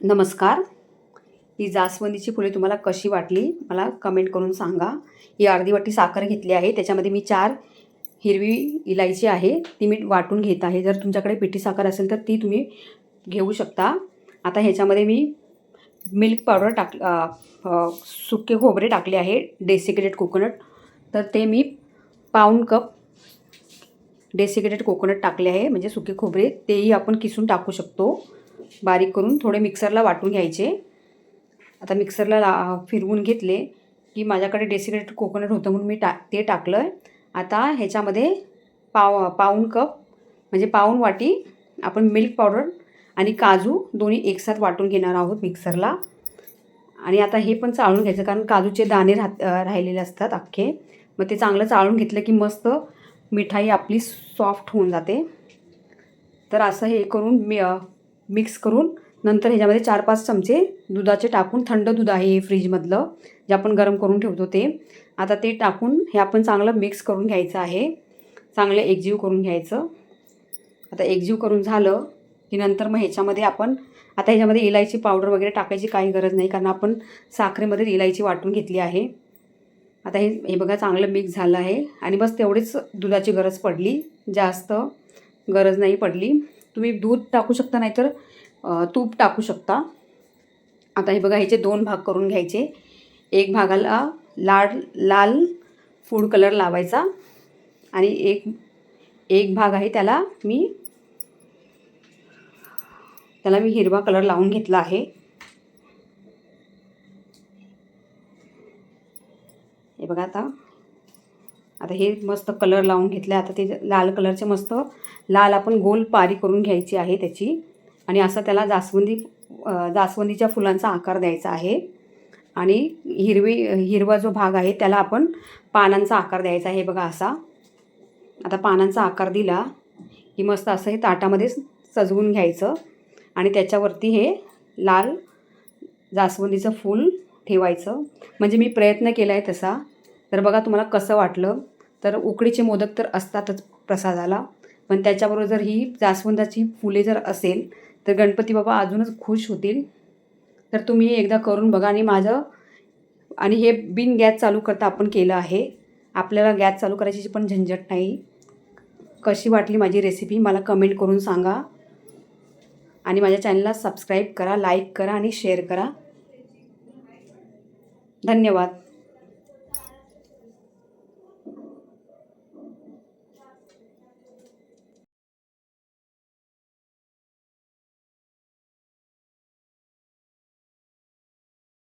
नमस्कार. ही जास्वंदीची फुले तुम्हाला कशी वाटली मला कमेंट करून सांगा. ही अर्धी वाटी साखर घेतली आहे त्याच्यामध्ये मी चार हिरवी इलायची आहे ती मी वाटून घेत आहे. जर तुमच्याकडे पिठी साखर असेल तर ती तुम्ही घेऊ शकता. आता ह्याच्यामध्ये मी मिल्क पावडर टाक सुके खोबरे टाकले आहे डेसिकेटेड कोकोनट तर ते मी पाऊण कप डेसिकेटेड कोकोनट टाकले आहे म्हणजे सुके खोबरे तेही आपण किसून टाकू शकतो. बारीक करून थोडे मिक्सरला वाटून घ्यायचे. आता मिक्सरला ला फिरवून घेतले की माझ्याकडे डेसिकेटेड कोकोनट होतं म्हणून मी टा ते टाकलं आहे आता ह्याच्यामध्ये पाव पाऊण कप म्हणजे पाऊण वाटी आपण मिल्क पावडर आणि काजू दोन्ही एकसाथ वाटून घेणार आहोत मिक्सरला. आणि आता हे पण चाळून घ्यायचं कारण काजूचे दाणे राहत राहिलेले असतात अख्खे. मग ते चांगलं चाळून घेतलं की मस्त मिठाई आपली सॉफ्ट होऊन जाते. तर असं हे करून मी मिक्स करून नंतर ह्याच्यामध्ये चार पाच चमचे दुधाचे टाकून थंड दूध आहे हे फ्रीजमधलं जे आपण गरम करून ठेवतो ते. आता ते टाकून हे आपण चांगलं मिक्स करून घ्यायचं आहे. चांगलं एकजीव करून घ्यायचं. आता एकजीव करून झालं की नंतर मग ह्याच्यामध्ये आपण आता ह्याच्यामध्ये इलायची पावडर वगैरे टाकायची काही गरज नाही कारण आपण साखरेमध्ये इलायची वाटून घेतली आहे. आता हे हे बघा चांगलं मिक्स झालं आहे आणि बस तेवढीच दुधाची गरज पडली. जास्त गरज नाही पडली. तुम्ही दूध टाकू शकता नाहीतर तूप टाकू शकता. आता हे बघा ह्याचे दोन भाग करून घ्यायचे. एक भागाला लाल लाल फूड कलर लावायचा आणि एक एक भाग आहे त्याला मी त्याला मी हिरवा कलर लावून घेतला आहे. हे बघा आता आता हे मस्त कलर लावून घेतले आता ते लाल कलरचे मस्त लाल आपण गोल पारी करून घ्यायची आहे त्याची. आणि असं त्याला जास्वंदी जास्वंदीच्या फुलांचा आकार द्यायचा आहे. आणि हिरवी हिरवा जो भाग आहे त्याला आपण पानांचा आकार द्यायचा आहे. बघा असा. आता पानांचा आकार दिला की मस्त असं हे ताटामध्ये सजवून घ्यायचं. आणि त्याच्यावरती हे लाल जास्वंदीचं फूल ठेवायचं. म्हणजे मी प्रयत्न केला आहे तसा. तर बघा तुम्हाला कसं वाटलं. तर उकडीचे मोदक तर असतातच प्रसादाला. पण त्याच्याबरोबर जर ही जास्वंदाची फुले जर असेल तर गणपती बाबा अजूनच खुश होतील. तर तुम्ही एकदा करून बघा आणि माझं आणि हे बिन गॅस चालू करता आपण केलं आहे. आपल्याला गॅस चालू करायची पण झंझट नाही. कशी वाटली माझी रेसिपी मला कमेंट करून सांगा. आणि माझ्या चॅनलला सबस्क्राईब करा लाईक करा आणि शेअर करा. धन्यवाद.